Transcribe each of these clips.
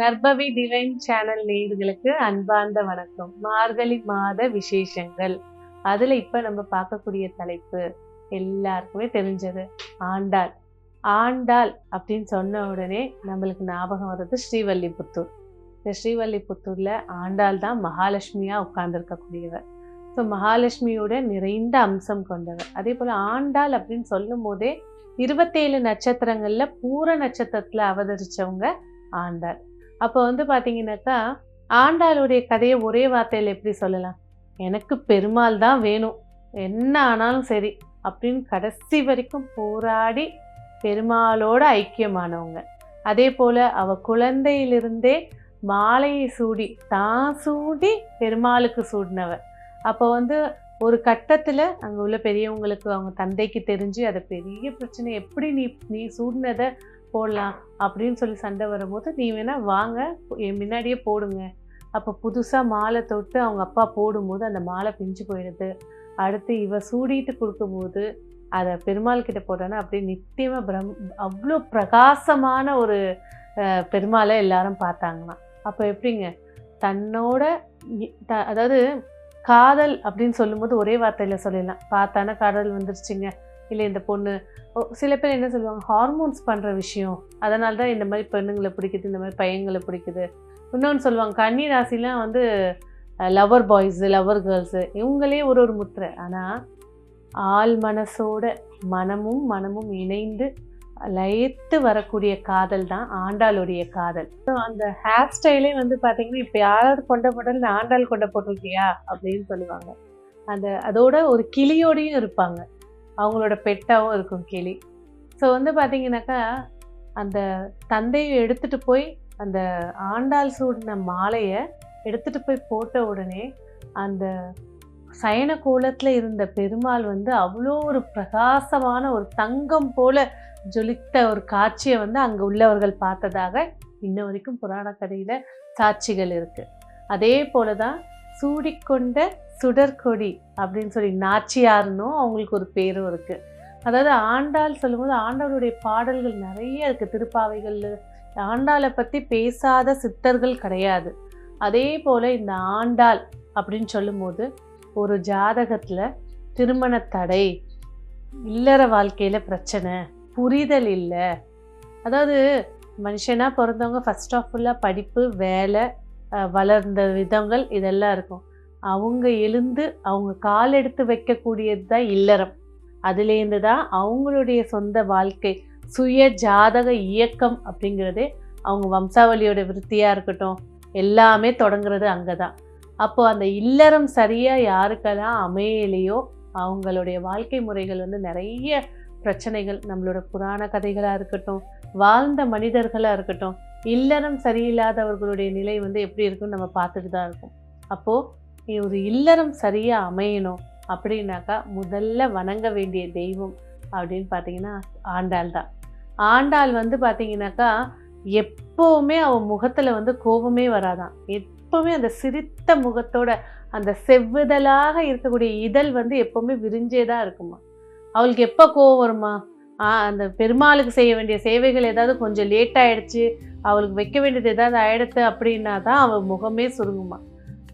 நர்பவி divine channel நேயர்களுக்கு அன்பார்ந்த வணக்கம். மார்கழி மாத விசேஷங்கள். அதுல இப்ப நம்ம பார்க்கக்கூடிய தலைப்பு எல்லாருக்குமே தெரிஞ்சது. ஆண்டாள். ஆண்டாள் அப்படின்னு சொன்ன உடனே நம்மளுக்கு ஞாபகம் வர்றது ஸ்ரீவல்லிபுத்தூர். இந்த ஸ்ரீவல்லிபுத்தூர்ல ஆண்டாள் தான் மகாலட்சுமியா உட்கார்ந்துருக்கக்கூடியவர். ஸோ மகாலட்சுமியோட நிறைந்த அம்சம் கொண்டவர். அதே போல ஆண்டாள் அப்படின்னு சொல்லும் போதே இருபத்தேழு நட்சத்திரங்கள்ல பூர நட்சத்திரத்துல அவதரிச்சவங்க ஆண்டாள். அப்போ வந்து பார்த்தீங்கன்னாக்கா ஆண்டாளுடைய கதையை ஒரே வார்த்தையில் எப்படி சொல்லலாம்? எனக்கு பெருமாள் தான் வேணும். என்ன ஆனாலும் சரி அப்படின்னு கடைசி வரைக்கும் போராடி பெருமாளோட ஐக்கியமானவங்க. அதே போல் அவ குழந்தையிலிருந்தே மாலையை சூடி தான் சூடி பெருமாளுக்கு சூடினவ. அப்போ வந்து ஒரு கட்டத்தில் அங்கே உள்ள பெரியவங்களுக்கு அவங்க தந்தைக்கு தெரிஞ்சு அதை பெரிய பிரச்சனை. எப்படி நீ நீ சூடினதை போடலாம் அப்படின்னு சொல்லி சண்டை வரும்போது நீ வேணால் வாங்க என் முன்னாடியே போடுங்க. அப்போ புதுசாக மாலை தொட்டு அவங்க அப்பா போடும்போது அந்த மாலை பிஞ்சு போயிடுது. அடுத்து இவ சூடிட்டு கொடுக்கும்போது அதை பெருமாள் கிட்ட போட்டோன்னா அப்படியே நித்தியமாக பிரம் அவ்வளோ பிரகாசமான ஒரு பெருமாளை எல்லாரும் பார்த்தாங்களாம். அப்போ எப்படிங்க? தன்னோட த- அதாவது காதல் அப்படின்னு சொல்லும்போது ஒரே வார்த்தையில் சொல்லிடலாம். பார்த்தானா காதல் வந்துருச்சுங்க. இல்லை இந்த பொண்ணு சில பேர் என்ன சொல்லுவாங்க ஹார்மோன்ஸ் பண்ணுற விஷயம். அதனால தான் இந்த மாதிரி பெண்ணுங்களை பிடிக்குது இந்த மாதிரி பையங்களை பிடிக்குது. இன்னொன்று சொல்லுவாங்க கன்னி ராசிலாம் வந்து லவர் பாய்ஸு லவர் கேர்ள்ஸு இவங்களே ஒரு ஒரு முத்திரை. ஆனால் ஆள் மனசோட மனமும் மனமும் இணைந்து லயத்து வரக்கூடிய காதல் தான் ஆண்டாளுடைய காதல். அந்த ஹேர் ஸ்டைலே வந்து பார்த்தீங்கன்னா இப்போ யாராவது கொண்ட போட்டாலும் நான் ஆண்டாள் கொண்ட போட்டிருக்கியா அப்படின்னு சொல்லுவாங்க. அந்த அதோட ஒரு கிளியோடையும் இருப்பாங்க. அவங்களோட பெட்டாகவும் இருக்கும் கிளி ஸோ வந்து பார்த்தீங்கன்னாக்கா அந்த தந்தையை எடுத்துட்டு போய் அந்த ஆண்டாள் சூடின மாலையை எடுத்துகிட்டு போய் போட்ட உடனே அந்த சயன கோலத்தில் இருந்த பெருமாள் வந்து அவ்வளோ ஒரு பிரகாசமான ஒரு தங்கம் போல ஜொலித்த ஒரு காட்சியை வந்து அங்கே உள்ளவர்கள் பார்த்ததாக இன்ன வரைக்கும் புராண கதையில் சாட்சிகள் இருக்குது அதே போல தான் சூடிக்கொண்ட சுடற்கொடி அப்படின்னு சொல்லி நாச்சியார்னும் அவங்களுக்கு ஒரு பேரும் இருக்குது அதாவது ஆண்டாள் சொல்லும்போது ஆண்டாளுடைய பாடல்கள் நிறைய இருக்குது திருப்பாவைகள் ஆண்டாளை பற்றி பேசாத சித்தர்கள் கிடையாது. அதே போல் இந்த ஆண்டாள் அப்படின்னு சொல்லும்போது ஒரு ஜாதகத்தில் திருமண தடை இல்லற வாழ்க்கையில் பிரச்சனை புரிதல் இல்லை. அதாவது மனுஷனாக பிறந்தவங்க ஃபர்ஸ்ட் ஆஃப் ஃபுல்லாக படிப்பு வேலை வளர்ந்த விதங்கள் இதெல்லாம் இருக்கும். அவங்க எழுந்து அவங்க கால் எடுத்து வைக்கக்கூடியது தான் இல்லறம். அதுலேருந்து தான் அவங்களுடைய சொந்த வாழ்க்கை சுய ஜாதக இயக்கம் அப்படிங்கிறதே அவங்க வம்சாவளியோட விருத்தியாக இருக்கட்டும் எல்லாமே தொடங்குறது அங்கே தான். அப்போது அந்த இல்லறம் சரியாக யாருக்கெல்லாம் அமையலையோ அவங்களுடைய வாழ்க்கை முறைகள் வந்து நிறைய பிரச்சனைகள் நம்மளோட புராண கதைகளாக இருக்கட்டும் வாழ்ந்த மனிதர்களாக இருக்கட்டும் இல்லறம் சரியில்லாதவர்களுடைய நிலை வந்து எப்படி இருக்குன்னு நம்ம பார்த்துட்டு தான் இருக்கோம். அப்போது ஒரு இல்லறம் சரியாக அமையணும் அப்படின்னாக்கா முதல்ல வணங்க வேண்டிய தெய்வம் அப்படின்னு பார்த்தீங்கன்னா ஆண்டாள் தான். ஆண்டாள் வந்து பார்த்தீங்கன்னாக்கா எப்போவுமே அவன் முகத்தில் வந்து கோபமே வராதான். எப்போவுமே அந்த சிரித்த முகத்தோட அந்த செவ்விதழாக இருக்கக்கூடிய இதழ் வந்து எப்போவுமே விரிஞ்சே தான் இருக்குமா? அவளுக்கு எப்போ கோவம் வருமா? அந்த பெருமாளுக்கு செய்ய வேண்டிய சேவைகள் ஏதாவது கொஞ்சம் லேட் ஆகிடுச்சு அவளுக்கு வைக்க வேண்டியது ஏதாவது ஆயிடுத்து அப்படின்னா தான் அவள் முகமே சுருங்குமா.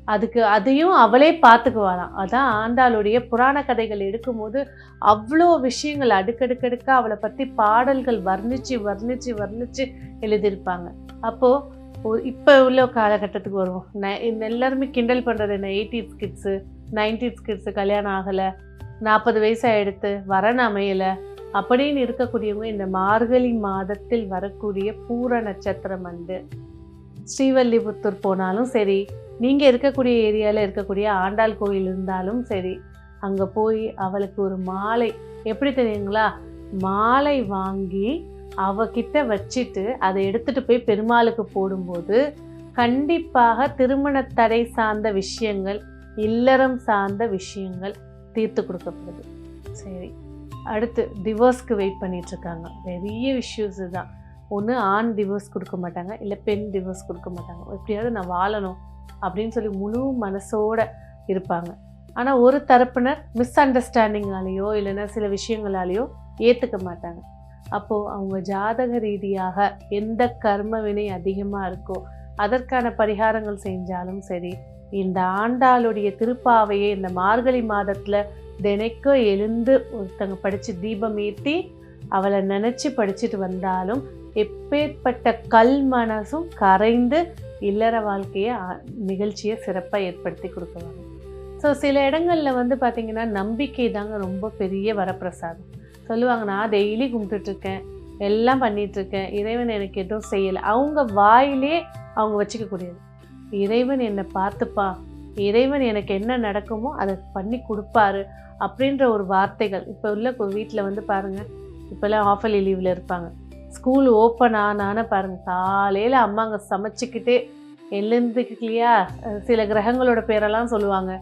அதுக்கு அதையும் அவளே பார்த்துக்குவாளாம். அதான் ஆண்டாளுடைய புராண கதைகள் எடுக்கும்போது அவ்வளோ விஷயங்கள் அடுக்கடுக்கடுக்க அவளை பற்றி பாடல்கள் வர்ணிச்சு வர்ணிச்சு வர்ணிச்சு எழுதியிருப்பாங்க. அப்போது இப்போ உள்ள காலகட்டத்துக்கு வருவோம். ந- இந்த எல்லாருமே கிண்டல் பண்ணுறது என்ன எயிட்டிஸ் கிட்ஸு நைன்டிஸ் கிட்ஸு கல்யாணம் ஆகலை நாற்பது வயசு எடுத்து வரன் அமையலை அப்படின்னு இருக்கக்கூடியவங்க இந்த மார்கழி மாதத்தில் வரக்கூடிய பூர நட்சத்திரம் வந்து ஸ்ரீவல்லிபுத்தூர் போனாலும் சரி நீங்கள் இருக்கக்கூடிய ஏரியாவில் இருக்கக்கூடிய ஆண்டாள் கோயில் இருந்தாலும் சரி அங்கே போய் அவளுக்கு ஒரு மாலை எப்படி தெரியுங்களா? மாலை வாங்கி அவகிட்ட வச்சுட்டு அதை எடுத்துட்டு போய் பெருமாளுக்கு போடும்போது கண்டிப்பாக திருமண தடை சார்ந்த விஷயங்கள் இல்லறம் சார்ந்த விஷயங்கள் தீர்த்து கொடுக்கப்படுது. சரி. அடுத்து டிவோர்ஸ்க்கு வெயிட் பண்ணிட்டு இருக்காங்க பெரிய இஷ்யூஸ் தான் ஒன்று ஆண் டிவோர்ஸ் கொடுக்க மாட்டாங்க இல்லை பெண் டிவோர்ஸ் கொடுக்க மாட்டாங்க. எப்படியாவது நான் வாழணும் அப்படின்னு சொல்லி முழு மனசோட இருப்பாங்க. ஆனால் ஒரு தரப்பினர் மிஸ் அண்டர்ஸ்டாண்டிங்காலேயோ இல்லைன்னா சில விஷயங்களாலேயோ ஏற்றுக்க மாட்டாங்க. அப்போது அவங்க ஜாதக ரீதியாக எந்த கர்ம வினை அதிகமாக இருக்கோ அதற்கான பரிகாரங்கள் செஞ்சாலும் சரி இந்த ஆண்டாளுடைய திருப்பாவையை இந்த மார்கழி மாதத்தில் தினைக்கும் எழுந்து ஒருத்தங்க படித்து தீபம் ஏற்றி அவளை நினச்சி படிச்சுட்டு வந்தாலும் எப்பேற்பட்ட கல் மனசும் கரைந்து இல்லற வாழ்க்கையை நிகழ்ச்சியை சிறப்பாக ஏற்படுத்தி கொடுக்குவாங்க. ஸோ சில இடங்களில் வந்து பார்த்திங்கன்னா நம்பிக்கை தாங்க ரொம்ப பெரிய வரப்பிரசாதம். சொல்லுவாங்க நான் டெய்லி கும்பிட்டுட்ருக்கேன் எல்லாம் பண்ணிகிட்ருக்கேன் இறைவன் எனக்கு எதுவும் செய்யலை. அவங்க வாயிலே அவங்க வச்சுக்கக்கூடியது. இறைவன் என்னை பார்த்துப்பா. இறைவன் எனக்கு என்ன நடக்குமோ அதை பண்ணி கொடுப்பாரு அப்படின்ற ஒரு வார்த்தைகள். இப்போ உள்ள வீட்டில் வந்து பாருங்கள் இப்போல்லாம் ஆஃபலி லீவில் இருப்பாங்க. ஸ்கூல் ஓப்பன் ஆனான பாருங்கள் காலையில் அம்மாங்க சமைச்சிக்கிட்டே எழுந்துக்கலையா? சில கிரகங்களோட பேரெல்லாம் சொல்லுவாங்க.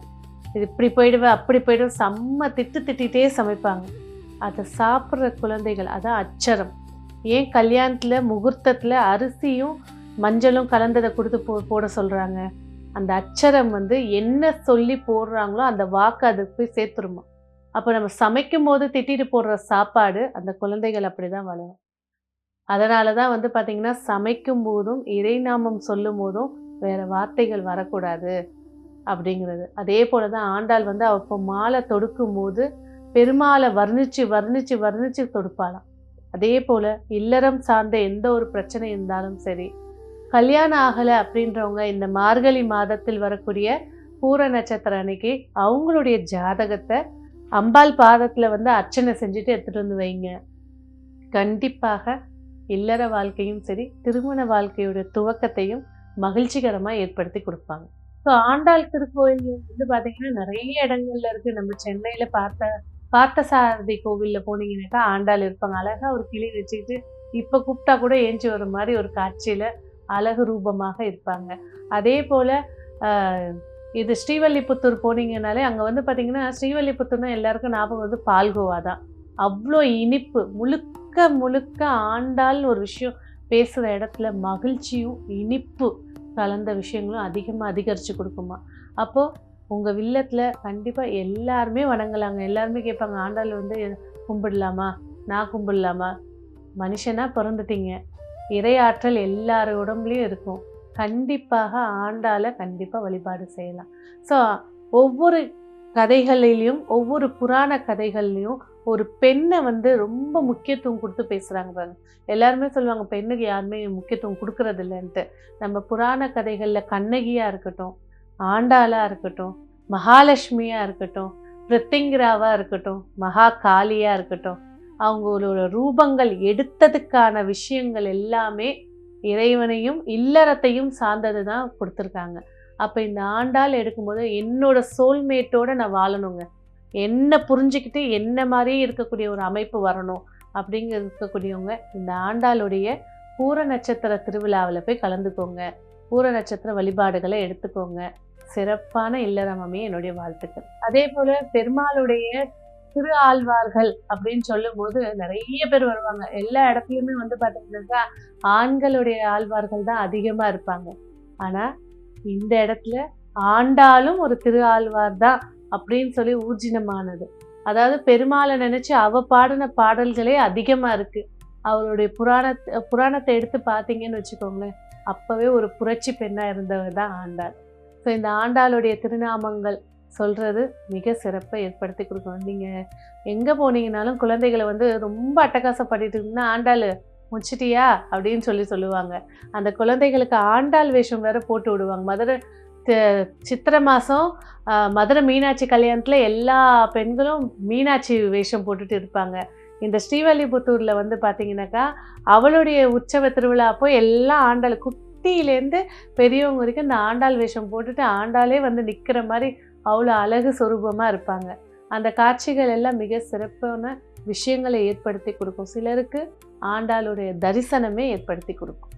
இது இப்படி போயிடுவேன் அப்படி போயிடுவேன் செம்ம திட்டு திட்டிகிட்டே சமைப்பாங்க. அதை சாப்பிட்ற குழந்தைகள் அதான் அச்சரம். ஏன் கல்யாணத்தில் முகூர்த்தத்தில் அரிசியும் மஞ்சளும் கலந்ததை கொடுத்து போ போட சொல்கிறாங்க அந்த அச்சரம் வந்து என்ன சொல்லி போடுறாங்களோ அந்த வாக்கு அதுக்கு போய் சேர்த்துருமா. அப்போ நம்ம சமைக்கும் போது திட்டிட்டு போடுற சாப்பாடு அந்த குழந்தைகள் அப்படி தான் வளரும். அதனால தான் வந்து பார்த்திங்கன்னா சமைக்கும் போதும் இறைநாமம் சொல்லும் போதும் வேறு வார்த்தைகள் வரக்கூடாது அப்படிங்கிறது. அதே போல தான் ஆண்டாள் வந்து அப்போ மாலை தொடுக்கும் போது பெருமாளை வர்ணிச்சு வர்ணிச்சு வர்ணித்து தொடுப்பாளாம். அதே போல் இல்லறம் சார்ந்த எந்த ஒரு பிரச்சனை இருந்தாலும் சரி கல்யாணம் ஆகலை அப்படின்றவங்க இந்த மார்கழி மாதத்தில் வரக்கூடிய பூர நட்சத்திரம் அன்னைக்கு அவங்களுடைய ஜாதகத்தை அம்பாள் பாதத்தில் வந்து அர்ச்சனை செஞ்சுட்டு எடுத்துகிட்டு வந்து வைங்க. கண்டிப்பாக இல்லற வாழ்க்கையும் சரி திருமண வாழ்க்கையோட துவக்கத்தையும் மகிழ்ச்சிகரமாக ஏற்படுத்தி கொடுப்பாங்க. ஸோ ஆண்டாள் திருக்கோயில் வந்து பார்த்தீங்கன்னா நிறைய இடங்கள்ல இருக்கு. நம்ம சென்னையில் பார்த்த பார்த்தசாரதி கோவிலில் போனீங்கன்னாக்கா ஆண்டாள் இருப்பாங்க. அழகாக ஒரு கிளி வச்சுக்கிட்டு இப்போ கூப்பிட்டா கூட ஏஞ்சி வர மாதிரி ஒரு காட்சியில் அழகு ரூபமாக இருப்பாங்க. அதே போல் இது ஸ்ரீவல்லிபுத்தூர் போனீங்கனாலே அங்கே வந்து பார்த்தீங்கன்னா ஸ்ரீவல்லிபுத்தூர்னா எல்லாருக்கும் ஞாபகம் வந்து பால்கோவா தான். அவ்வளோ இனிப்பு முழுக்க முழுக்க ஆண்டால் ஒரு விஷயம். பேசுகிற இடத்துல மகிழ்ச்சியும் இனிப்பு கலந்த விஷயங்களும் அதிகமாக அதிகரித்து கொடுக்குமா. அப்போது உங்கள் வில்லத்தில் கண்டிப்பாக எல்லாருமே வணங்கலாங்க. எல்லாருமே கேட்பாங்க ஆண்டாள் வந்து கும்பிடலாமா? நான் கும்பிடலாமா? மனுஷனாக பிறந்துட்டீங்க. இறையாற்றல் எல்லார் உடம்புலையும் இருக்கும். கண்டிப்பாக ஆண்டாளை கண்டிப்பாக வழிபாடு செய்யலாம். ஸோ ஒவ்வொரு கதைகளிலையும் ஒவ்வொரு புராண கதைகள்லையும் ஒரு பெண்ணை வந்து ரொம்ப முக்கியத்துவம் கொடுத்து பேசுகிறாங்க பாருங்க. எல்லாருமே சொல்லுவாங்க பெண்ணுக்கு யாருமே முக்கியத்துவம் கொடுக்கறது இல்லைன்ட்டு நம்ம புராண கதைகளில் கண்ணகியாக இருக்கட்டும் ஆண்டாளாக இருக்கட்டும் மகாலட்சுமியாக இருக்கட்டும் பிரித்திங்கிராவாக இருக்கட்டும் மகா காளியாக இருக்கட்டும் அவங்களோட ரூபங்கள் எடுத்ததுக்கான விஷயங்கள் எல்லாமே இறைவனையும் இல்லறத்தையும் சார்ந்தது தான் கொடுத்துருக்காங்க. அப்போ இந்த ஆண்டாள் எடுக்கும்போது என்னோட சோல்மேட்டோட நான் வாழணுங்க. என்ன புரிஞ்சுக்கிட்டு என்ன மாதிரியே இருக்கக்கூடிய ஒரு அமைப்பு வரணும் அப்படிங்க இருக்கக்கூடியவங்க இந்த ஆண்டாளுடைய பூர நட்சத்திர திருவிழாவில் போய் கலந்துக்கோங்க. பூர நட்சத்திர வழிபாடுகளை எடுத்துக்கோங்க. சிறப்பான இல்லறமமே என்னுடைய வாழ்த்துக்கள். அதே போல பெருமாளுடைய திரு ஆழ்வார்கள் அப்படின்னு சொல்லும்போது நிறைய பேர் வருவாங்க. எல்லா இடத்துலையுமே வந்து பார்த்தீங்கன்னாக்கா ஆண்களுடைய ஆழ்வார்கள் தான் அதிகமாக இருப்பாங்க. ஆனால் இந்த இடத்துல ஆண்டாலும் ஒரு திரு ஆழ்வார் தான் அப்படின்னு சொல்லி ஊர்ஜினமானது. அதாவது பெருமாளை நினச்சி அவ பாடின பாடல்களே அதிகமாக இருக்குது அவருடைய புராண புராணத்தை எடுத்து பார்த்தீங்கன்னு வச்சுக்கோங்களேன் அப்போவே ஒரு புரட்சி பெண்ணாக இருந்தவர் தான் ஆண்டாள். ஸோ இந்த ஆண்டாளுடைய திருநாமங்கள் சொல்கிறது மிக சிறப்பை ஏற்படுத்தி கொடுக்கும். நீங்கள் எங்கே போனீங்கனாலும் குழந்தைகளை வந்து ரொம்ப அட்டகாசப்பட்டுட்டு இருந்தால் ஆண்டாள் முடிச்சிட்டியா அப்படின்னு சொல்லி சொல்லுவாங்க. அந்த குழந்தைகளுக்கு ஆண்டாள் வேஷம் வேறு போட்டு விடுவாங்க. மதுரை சித்திரை மாதம் மதுரை மீனாட்சி கல்யாணத்தில் எல்லா பெண்களும் மீனாட்சி வேஷம் போட்டுட்டு இருப்பாங்க. இந்த ஸ்ரீவல்லிபுத்தூரில் வந்து பார்த்தீங்கன்னாக்கா அவளுடைய உற்சவ திருவிழா அப்போ எல்லா ஆண்டாள் குட்டியிலேருந்து பெரியவங்க வரைக்கும் இந்த ஆண்டாள் வேஷம் போட்டுட்டு ஆண்டாளே வந்து நிற்கிற மாதிரி அவ்வளோ அழகு சுரூபமாக இருப்பாங்க. அந்த காட்சிகள் எல்லாம் மிக சிறப்பான விஷயங்களை ஏற்படுத்தி கொடுக்கும். சிலருக்கு ஆண்டாளுடைய தரிசனமே ஏற்படுத்தி கொடுக்கும்.